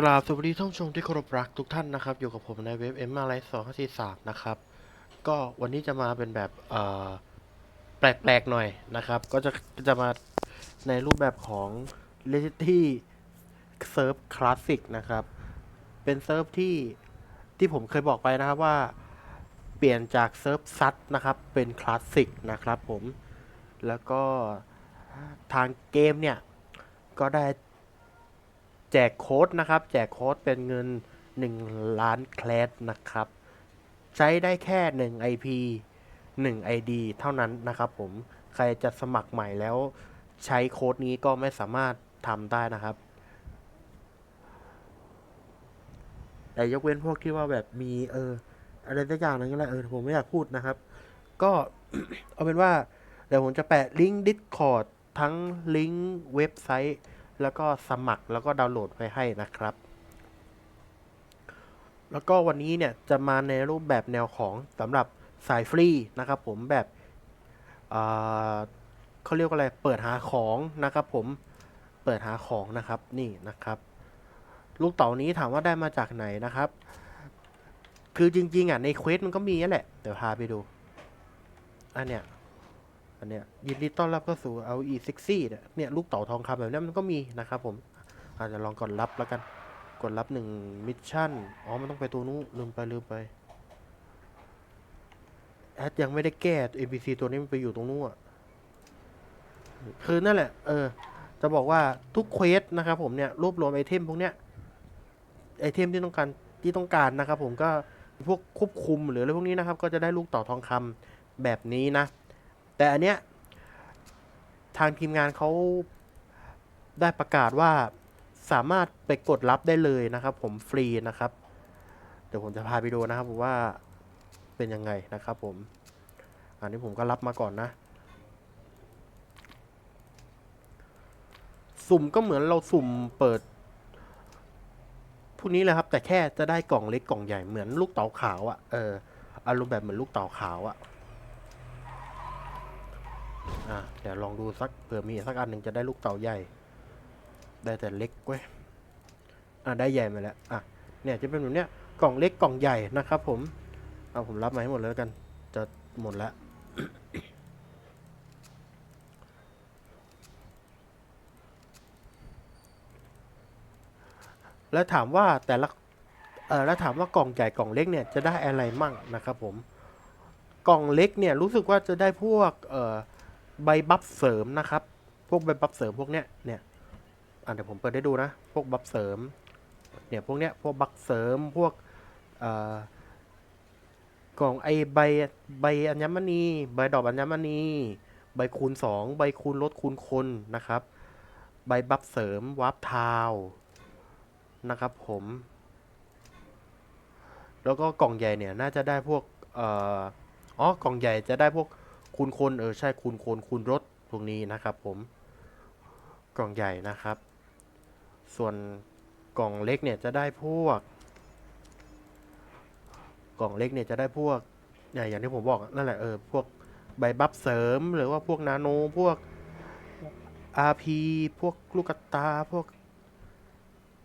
กราบสวัสดีท่านผู้ชมที่เคารพรักทุกท่านนะครับ อยู่กับผมในเว็บเอ็มอาร์ไลท์สองห้าสี่สามนะครับ ก็วันนี้จะมาเป็นแบบแปลกๆหน่อยนะครับ ก็จะจะมาในรูปแบบของ l e g e n d a r y Surf Classic นะครับ เป็นเซิร์ฟที่ที่ผมเคยบอกไปนะครับว่า เปลี่ยนจากเซิร์ฟซัดนะครับเป็นคลาสสิกนะครับผม แล้วก็ทางเกมเนี่ย ก็ได้ แจกโค้ดนะครับ แจกโค้ดเป็นเงิน 1 ล้านแคลสนะครับ ใช้ได้แค่ 1 IP 1 ID เท่านั้นนะครับผมใครจะสมัครใหม่แล้วใช้โค้ดนี้ก็ไม่สามารถทำได้นะครับ แต่ยกเว้นพวกที่ว่าแบบมีเอออะไรสักอย่างนึงก็แล้วเออผมไม่อยากพูดนะครับ ก็เอาเป็นว่า เดี๋ยวผมจะแปะลิงก์ Discord ทั้งลิงก์เว็บไซต์ แล้วก็สมัครแล้วก็ดาวน์โหลดไว้ให้นะครับ แล้วก็วันนี้เนี่ยจะมาในรูปแบบแนวของสำหรับสายฟรีนะครับผมแบบเเขาเรียกว่าอะไร เปิดหาของนะครับผม เปิดหาของนะครับ นี่นะครับ ลูกเต๋านี้ถามว่าได้มาจากไหนนะครับ คือจริงๆอะในเควสมันก็มีนั่นแหละ เดี๋ยวพาไปดู อันเนี้ย อันเนี้ยยินดีต้อนรับเข้าสู่ LE 60เนี่ยเนี่ยลูกเต๋าทองคำแบบนี้มันก็มีนะครับผมอาจจะลองกดรับแล้วกันกดรับหนึ่งมิชชั่นอ๋อมันต้องไปตัวนู้นลืมไปลืมไปแอดยังไม่ได้แก้ NPC ตัวนี้มันไปอยู่ตรงนู้นอะคือนั่นแหละ เออ จะบอกว่าทุกเควสนะครับผมเนี่ยรวบรวมไอเทมพวกเนี้ยไอเทมที่ต้องการที่ต้องการนะครับผมก็พวกควบคุมหรืออะไรพวกนี้นะครับ ก็จะได้ลูกเต่อทองคำแบบนี้นะ แต่อันเนี้ยทางทีมงานเขาได้ประกาศว่าสามารถไปกดรับได้เลยนะครับผมฟรีนะครับ เดี๋ยวผมจะพาไปดูนะครับผมว่าเป็นยังไงนะครับผม อันนี้ผมก็รับมาก่อนนะ สุ่มก็เหมือนเราสุ่มเปิดพวกนี้เลยครับ แต่แค่จะได้กล่องเล็กกล่องใหญ่เหมือนลูกเต๋าขาวอะ่ะเอออารมณ์แบบเหมือนลูกเต๋าขาวอะ่ะ อะเดี๋ยวลองดูสักเผื่อมีสักอันหนึ่งจะได้ลูกเต๋าใหญ่ ได้แต่เล็กเว้ยอะได้ใหญ่มาแล้วอะเนี่ยจะเป็นแบบเนี้ยกล่องเล็กกล่องใหญ่นะครับ ผมเอาผมรับมาให้หมดเลยแล้วกัน จะหมดแล้วแล้วถามว่าแต่ละเออแล้วถามว่ากล่องใหญ่กล่องเล็กเนี่ยจะได้อะไรมั่งนะครับผม กล่องเล็กเนี่ยรู้สึกว่าจะได้พวกเอ่อ ใบบัฟเสริมนะครับ พวกใบบัฟเสริมพวกเนี้ย เนี่ย อะเดี๋ยวผมเปิดให้ดูนะ พวกบัฟเสริม เนี่ยพวกเนี้ย พวกบัฟเสริม พวกเอ่อกล่องไอใบใบอัญมณี ใบดอกอัญมณี ใบคูณสองใบคูณลดคูณคนนะครับ ใบบัฟเสริมวาร์ปทาวนะครับผม แล้วก็กล่องใหญ่เนี่ยน่าจะได้พวกเอ่ออ๋อกล่องใหญ่จะได้พวก คูณคนเออใช่คูณคนคูณรถพวกนี้นะครับผมกล่องใหญ่นะครับ ส่วนกล่องเล็กเนี่ยจะได้พวก กล่องเล็กเนี่ยจะได้พวกเนี่ยอย่างที่ผมบอกนั่นแหละเออพวกใบบัฟเสริมหรือว่าพวกนาโนพวก RP พวกลูกตาพวก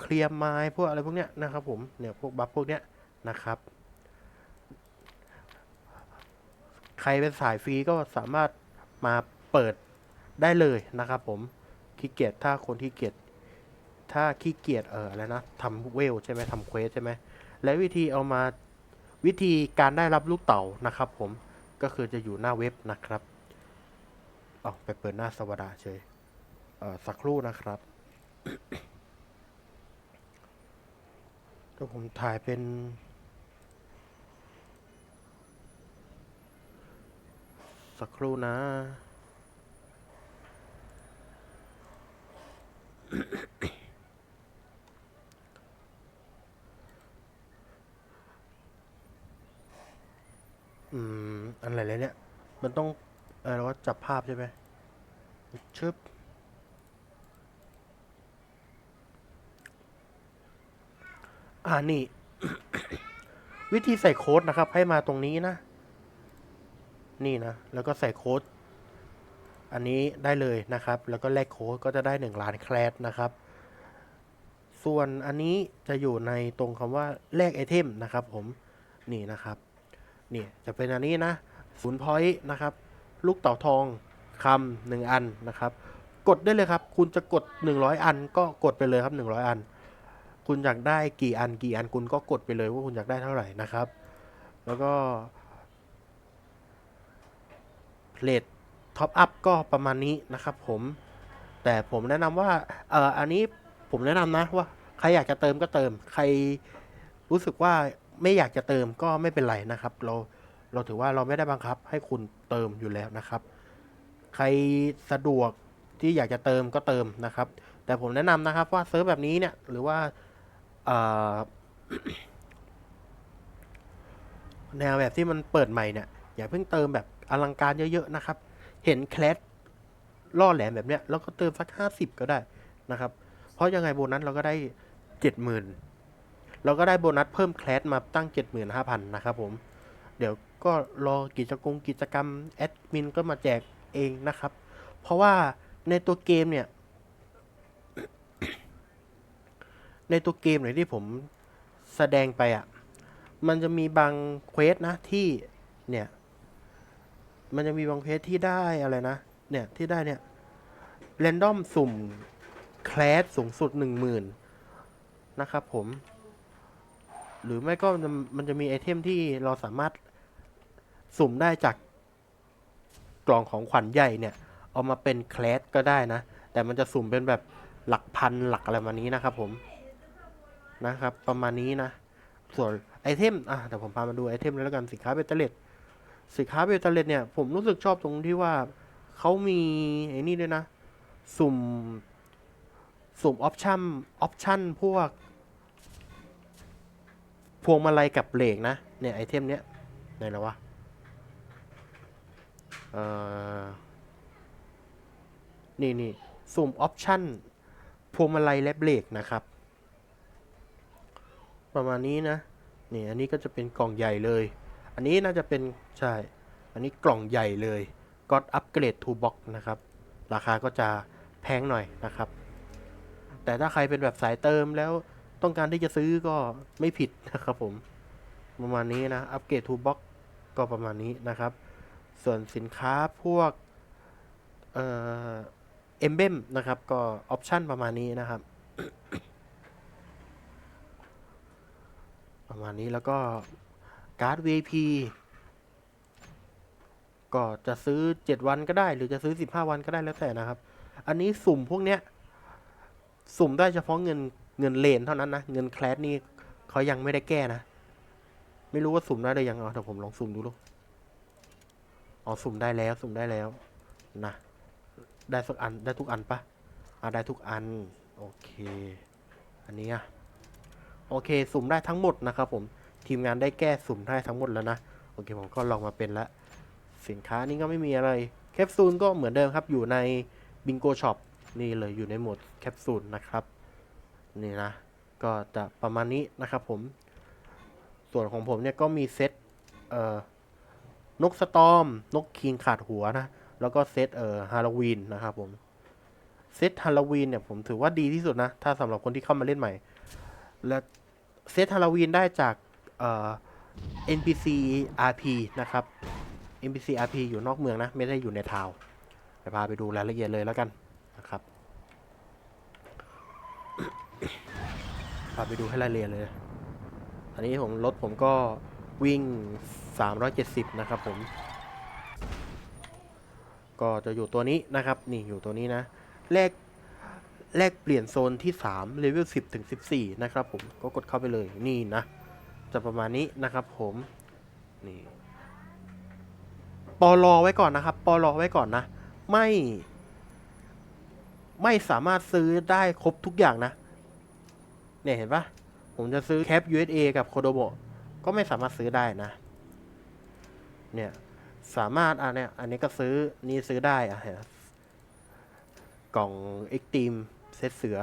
เคลียร์ไม้พวกอะไรพวกเนี้ยนะครับผมเนี่ยพวกบัฟพวกเนี้ยนะครับ ใครเป็นสายฟรีก็สามารถมาเปิดได้เลยนะครับผมขี้เกียจถ้าคนที่เกียจถ้าขี้เกียจเอออะไรนะทำเวลใช่ไหมทำเควสใช่ไหมและวิธีเอามาวิธีการได้รับลูกเต่านะครับ ผมก็คือจะอยู่หน้าเว็บนะครับเอาไปเปิดหน้าสวดาเฉยเออสักครู่นะครับก็ผมถ่ายเป็น สักครู่นะอืม อะไรเลยเนี่ย มันต้องอะไรว่าจับภาพใช่ไหมชึบอ่านี่ วิธีใส่โค้ดนะครับ ให้มาตรงนี้นะ นี่นะ แล้วก็ใส่โค้ดอันนี้ได้เลยนะครับ แล้วก็แลกโค้ดก็จะได้หนึ่งล้านแคลสนะครับ ส่วนอันนี้จะอยู่ในตรงคำว่าแลกไอเทมนะครับผม นี่นะครับ นี่จะเป็นอันนี้นะศูนย์พอยต์นะครับ ลูกเต่าทองคำหนึ่งอันนะครับ กดได้เลยครับ คุณจะกด 100 อัน ก็กดไปเลยครับ 100 อัน คุณอยากได้กี่อันกี่อันคุณก็กดไปเลยว่าคุณอยากได้เท่าไหร่นะครับ แล้วก็ เลทท็อปอัพก็ประมาณนี้นะครับผม แต่ผมแนะนำว่าเอออันนี้ผมแนะนำนะว่าใครอยากจะเติมก็เติม ใครรู้สึกว่าไม่อยากจะเติมก็ไม่เป็นไรนะครับ เราเราถือว่าเราไม่ได้บังคับให้คุณเติมอยู่แล้วนะครับ ใครสะดวกที่อยากจะเติมก็เติมนะครับ แต่ผมแนะนำนะครับว่าเซิร์ฟแบบนี้เนี่ยหรือว่าแนวแบบที่มันเปิดใหม่เนี่ยอย่าเพิ่งเติมแบบอลังการเยอะๆนะครับ เห็นแคลสล่อแหลมแบบเนี้ยแล้วก็เติมสักห้าสิบก็ได้นะครับ เพราะยังไงโบนัสเราก็ได้เจ็ดหมื่นเราก็ได้โบนัสเพิ่มแคลสมาตั้งเจ็ดหมื่นห้าพันนะครับผม เดี๋ยวก็รอกิจกรรมกิจกรรมแอดมินก็มาแจกเองนะครับ เพราะว่าในตัวเกมเนี่ย ในตัวเกมเนี่ยที่ผมแสดงไปอะ่ะ มันจะมีบางเควสนะที่เนี่ย มันจะมีบางเควสที่ได้อะไรนะ เนี่ยที่ได้เนี่ยเรนดอมสุ่มแคลสสูงสุดหนึ่งหมื่นนะครับผม หรือไม่ก็มันจะมีไอเทมที่เราสามารถสุ่มได้จากกล่องของขวัญใหญ่เนี่ยเอามาเป็นแคลสก็ได้นะ แต่มันจะสุ่มเป็นแบบหลักพันหลักอะไรประมาณนี้นะครับผมนะครับ ประมาณนี้นะ ส่วนไอเทมอะแต่ผมพามาดูไอเทมแล้วกันสินค้าเบตเตอร์เลต สินค้าเบตเตอร์เลตเนี่ย ผมรู้สึกชอบตรงที่ว่าเขามีไอ้นี่ด้วยนะ สุ่ม สุ่มออปชั่นออปชั่นพวก พวงมาลัยกับเบรกนะ เนี่ยไอเทมเนี้ยไหนแล้ววะ เอ่อ นี่นี่สุ่มออปชั่นพวงมาลัยและเบรกนะครับ ประมาณนี้นะ นี่อันนี้ก็จะเป็นกล่องใหญ่เลย อันนี้น่าจะเป็นใช่ อันนี้กล่องใหญ่เลยก็อัปเกรดทูบ็อกนะครับ ราคาก็จะแพงหน่อยนะครับ แต่ถ้าใครเป็นแบบสายเติมแล้วต้องการที่จะซื้อก็ไม่ผิดนะครับผม ประมาณนี้นะ อัปเกรดทูบ็อกก็ประมาณนี้นะครับ ส่วนสินค้าพวก เอ่อเอมเบมนะครับ ก็ออปชันประมาณนี้นะครับ ประมาณนี้แล้วก็ การ์ด VIP ก็จะซื้อ 7 วันก็ได้ หรือจะซื้อ 15 วันก็ได้แล้วแต่นะครับ อันนี้สุ่มพวกเนี้ย สุ่มได้เฉพาะเงินเงินเลนเท่านั้นนะ เงินแคลสนี่เขายังไม่ได้แก้นะ ไม่รู้ว่าสุ่มได้หรือยังเอาเดี๋ยวผมลองสุ่มดูลูกอ๋อสุ่มได้แล้วสุ่มได้แล้วนะได้สักอันได้ทุกอันปะอ่าได้ทุกอัน โอเค อันนี้อะโอเค สุ่มได้ทั้งหมดนะครับผม ทีมงานได้แก้สุ่มได้ทั้งหมดแล้วนะ โอเคผมก็ลองมาเป็นละสินค้านี้ก็ไม่มีอะไร แคปซูลก็เหมือนเดิมครับ อยู่ในบิงโกช็อปนี่เลยอยู่ในโหมดแคปซูลนะครับ นี่นะ ก็จะประมาณนี้นะครับผม ส่วนของผมเนี่ยก็มีเซตเอ่อนกสตอม นกคิงขาดหัวนะ แล้วก็เซตเอ่อฮาโลวีนนะครับผม เซตฮาโลวีนเนี่ยผมถือว่าดีที่สุดนะ ถ้าสำหรับคนที่เข้ามาเล่นใหม่ และเซตฮาโลวีนได้จาก เอ่อ NPC RP นะครับ NPC RP อยู่นอกเมืองนะ ไม่ได้อยู่ในทาวน์ไปพาไปดูรายละเอียดเลยแล้วกันนะครับพาไปดูให้รายละเอียดเลย อันนี้ผมรถผมก็วิ่ง 370 นะครับผม ก็จะอยู่ตัวนี้นะครับ นี่อยู่ตัวนี้นะแลกแลกเปลี่ยนโซนที่3เลเวล10 ถึง 14 นะครับผมก็กดเข้าไปเลยนี่นะ จะประมาณนี้นะครับผมนี่ปอลอไว้ก่อนนะครับปอลอไว้ก่อนนะ ไม่ ไม่สามารถซื้อได้ครบทุกอย่างนะ เนี่ยเห็นปะผมจะซื้อแคป USA กับโคโดโ o ก็ไม่สามารถซื้อได้นะ เนี่ย สามารถอะเนี่ยอันนี้ก็ซื้อนี่ซื้อได้อะเห็นปะกล่อง e x t r e m e เซตเสือ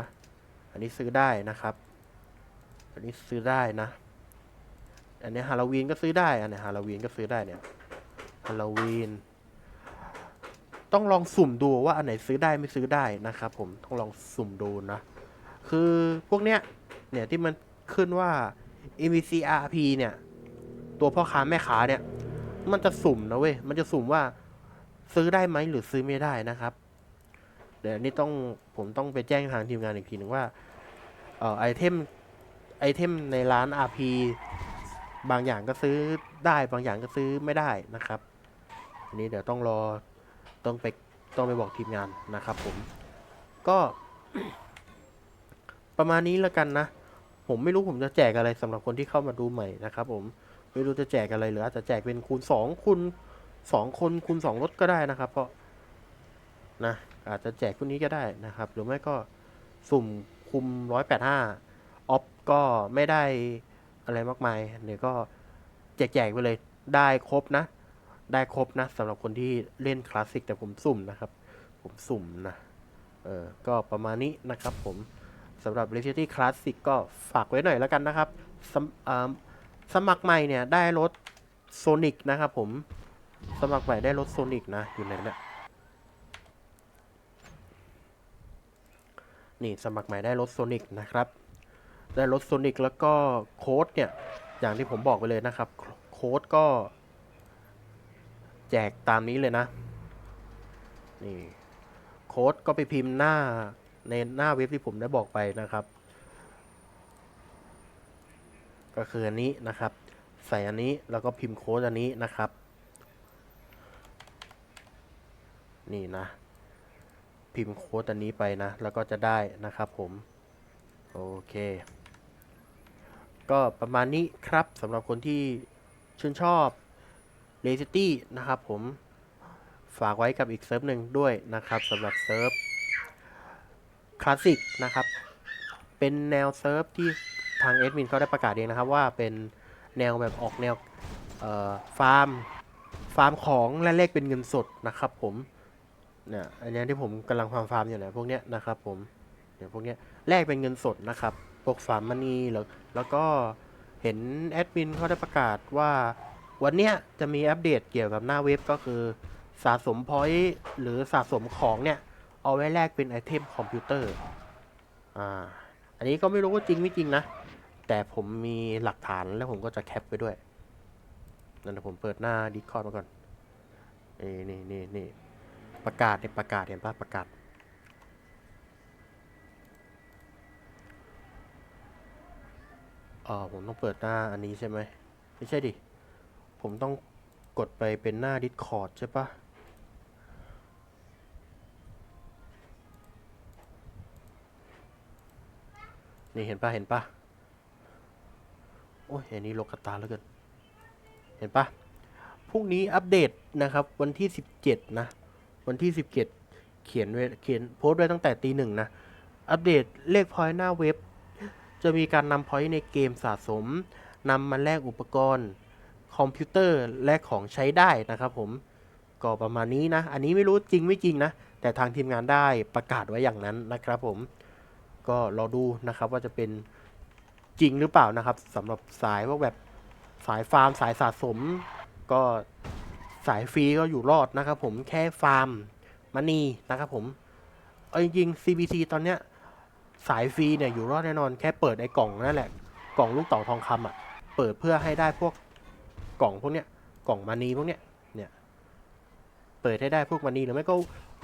อันนี้ซื้อได้นะครับ อันนี้ซื้อได้นะ อันนี้ฮาโลวีนก็ซื้อได้ อันนี้ฮาโลวีนก็ซื้อได้เนี่ยฮาโลวีนต้องลองสุ่มดูว่าอันไหนซื้อได้ไม่ซื้อได้นะครับผมต้องลองสุ่มดูนะ คือพวกเนี้ยเนี่ยที่มันขึ้นว่า MVCRP เนี่ย ตัวพ่อค้าแม่ค้าเนี่ย มันจะสุ่มนะเว้ย มันจะสุ่มว่าซื้อได้ไหมหรือซื้อไม่ได้นะครับ เดี๋ยวนี้ต้องผมต้องไปแจ้งทางทีมงานอีกทีหนึ่งว่าเอ่อไอเทมไอเทมในร้าน RP บางอย่างก็ซื้อได้บางอย่างก็ซื้อไม่ได้นะครับอันนี้เดี๋ยวต้องรอต้องไปต้องไปบอกทีมงานนะครับ ผมก็ ประมาณนี้แล้วกันนะ ผมไม่รู้ผมจะแจกอะไรสำหรับคนที่เข้ามาดูใหม่นะครับ ผมไม่รู้จะแจกอะไรหรืออาจจะแจกเป็นคูณสองคูณสองคนคูณสองรถก็ได้นะครับ เพราะนะอาจจะแจกพวกนี้ก็ได้นะครับ หรือไม่ก็สุ่มคุมร้อยแปดห้าออฟก็ไม่ได้ อะไรมากมายเดี๋ยวก็แจกๆไปเลยได้ครบนะ ได้ครบนะสำหรับคนที่เล่นคลาสสิกแต่ผมสุ่มนะครับ ผมสุ่มนะเออก็ประมาณนี้นะครับผมสำหรับ r e c i t y Classic ก็ฝากไว้หน่อยแล้วกันนะครับสมสมัครใหม่เนี่ยได้รถโซนิกนะครับผมสมัครใหม่ได้รถโซนิกนะอยู่ไหนเนี่ยนี่สมัครใหม่ได้รถโซนิกนะครับ ได้รถโซนิกแล้วก็โค้ดเนี่ย อย่างที่ผมบอกไปเลยนะครับ โค้ดก็ แจกตามนี้เลยนะ นี่ โค้ดก็ไปพิมพ์หน้าในหน้าเว็บที่ผมได้บอกไปนะครับ ก็คืออันนี้นะครับ ใส่อันนี้แล้วก็พิมพ์โค้ดอันนี้นะครับ นี่นะ พิมพ์โค้ดอันนี้ไปนะ แล้วก็จะได้นะครับผม โอเค ก็ประมาณนี้ครับสำหรับคนที่ชื่นชอบ l a z i t y นะครับผมฝากไว้กับอีกเซิร์ฟหนึ่งด้วยนะครับสำหรับเซิร์ฟคลาสสิกนะครับ เป็นแนวเซิร์ฟที่ทางเอดมินเขาได้ประกาศเองนะครับว่าเป็นแนวแบบออกแนวฟาร์มฟาร์มของและเลขเป็นเงินสดนะครับผมเนี่ยอันนี้ที่ผมกำลังฟาร์มฟาร์มอยู่เนี่ยพวกเนี้ยนะครับผมเนี่ยพวกเนี้ยแลกเป็นเงินสดนะครับ กฟามมันนี่แล้วแล้วก็เห็นแอดมินเขาได้ประกาศว่าวันเนี้ยจะมีอัปเดตเกี่ยวกับหน้าเว็บก็คือ สะสมพอยต์หรือสะสมของเนี่ย เอาไว้แลกเป็นไอเทมคอมพิวเตอร์อ่าอันนี้ก็ไม่รู้ว่าจริงไม่จริงนะ แต่ผมมีหลักฐานแล้วผมก็จะแคปไว้ด้วยนั่นนะผมเปิดหน้าดิคอร์ดมาก่อนนี่นี่นี่นี่ประกาศเนี่ยประกาศเห็นปะประกาศ อ๋อผมต้องเปิดหน้าอันนี้ใช่ไหมไม่ใช่ดิ ผมต้องกดไปเป็นหน้า Discord ใช่ปะนี่เห็นปะเห็นปะโอ้ยอันนี้โลกตาแล้วเกินเห็นปะพรุ่งนี้อัปเดตนะครับ วันที่ 17 นะ วันที่ 17 เขียนไว้เขียนโพสต์ไว้ตั้งแต่ตีหนึ่งนะ อัปเดตเลขพอยต์หน้าเว็บ จะมีการนำพอยต์ในเกมสะสมนำมาแลกอุปกรณ์ คอมพิวเตอร์และของใช้ได้นะครับผมก็ประมาณนี้นะ อันนี้ไม่รู้จริงไม่จริงนะ แต่ทางทีมงานได้ประกาศไว้อย่างนั้นนะครับผมก็รอดูนะครับว่าจะเป็นจริงหรือเปล่านะครับสำหรับสายพวกแบบสายฟาร์มสายสะสม ก็สายฟรีก็อยู่รอดนะครับผมแค่ฟาร์มมันนีนะครับผมเอาจริงๆ CBC ตอนเนี้ย สายฟรีเนี่ยอยู่รอดแน่นอนแค่เปิดไอ้กล่องนั่นแหละ กล่องลูกเต่าทองคำอะ เปิดเพื่อให้ได้พวกกล่องพวกเนี้ย กล่องมานีพวกเนี้ย เนี่ย เปิดให้ได้พวกมานีหรือไม่ก็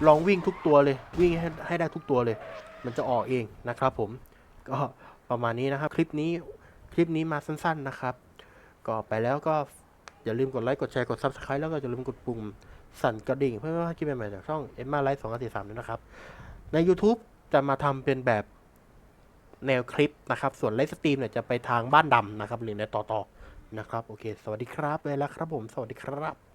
ลองวิ่งทุกตัวเลย วิ่งให้ให้ได้ทุกตัวเลย มันจะออกเองนะครับผม ก็ประมาณนี้นะครับ คลิปนี้ คลิปนี้มาสั้น ๆนะครับ ก็ไปแล้วก็อย่าลืมกดไลค์ กดแชร์ กด subscribe แล้วก็อย่าลืมกดปุ่มสั่นกระดิ่ง เพื่อให้คลิปใหม่ๆจากช่อง e m m a Live 2 4 3ด้วยนะครับ ใน YouTube จะมาทำเป็นแบบ แนวคลิปนะครับ ส่วนไลฟ์สตรีมเนี่ยจะไปทางบ้านดำนะครับหรือในต่อๆนะครับ โอเค สวัสดีครับเลยแล้วครับผม สวัสดีครับ